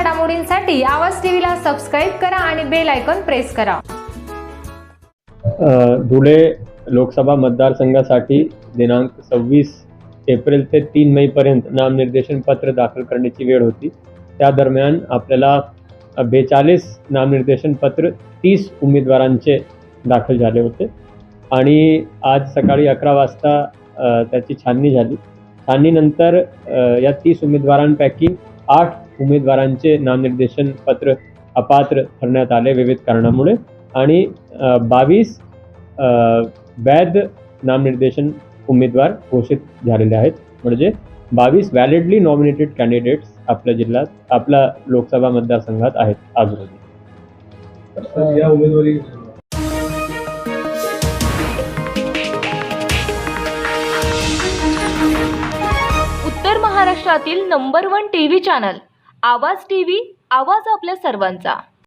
घडामोडींसाठी आवाज टीव्हीला सबस्क्राईब करा आणि बेल आयकॉन प्रेस करा. धुळे लोकसभा मतदारसंघासाठी दिनांक सव्वीस एप्रिल ते तीन मे पर्यंत नामनिर्देशन पत्र दाखल करण्याची वेळ होती. त्या दरम्यान आपल्याला बेचाळीस नामनिर्देशन पत्र तीस उमेदवारांचे दाखल झाले होते. आणि आज सकाळी अकरा वाजता त्याची छाननी झाली. छाननीनंतर या तीस उमेदवारांपैकी आठ उमेदवारांचे नामनिर्देशन पत्र अपात्र ठरण्यात आले विविध कारणामुळे. आणि बावीस वैध नामनिर्देशन उमेदवार घोषित झालेले आहेत. म्हणजे बावीस व्हॅलिडली नॉमिनेटेड कॅन्डिडेट्स आपल्या जिल्ह्यात आपल्या लोकसभा मतदारसंघात आहेत आज रोजी तर या उमेदवारी उत्तर महाराष्ट्रातील number one TV channel Awaaz T V Awaaz आपल्या सर्वांचा.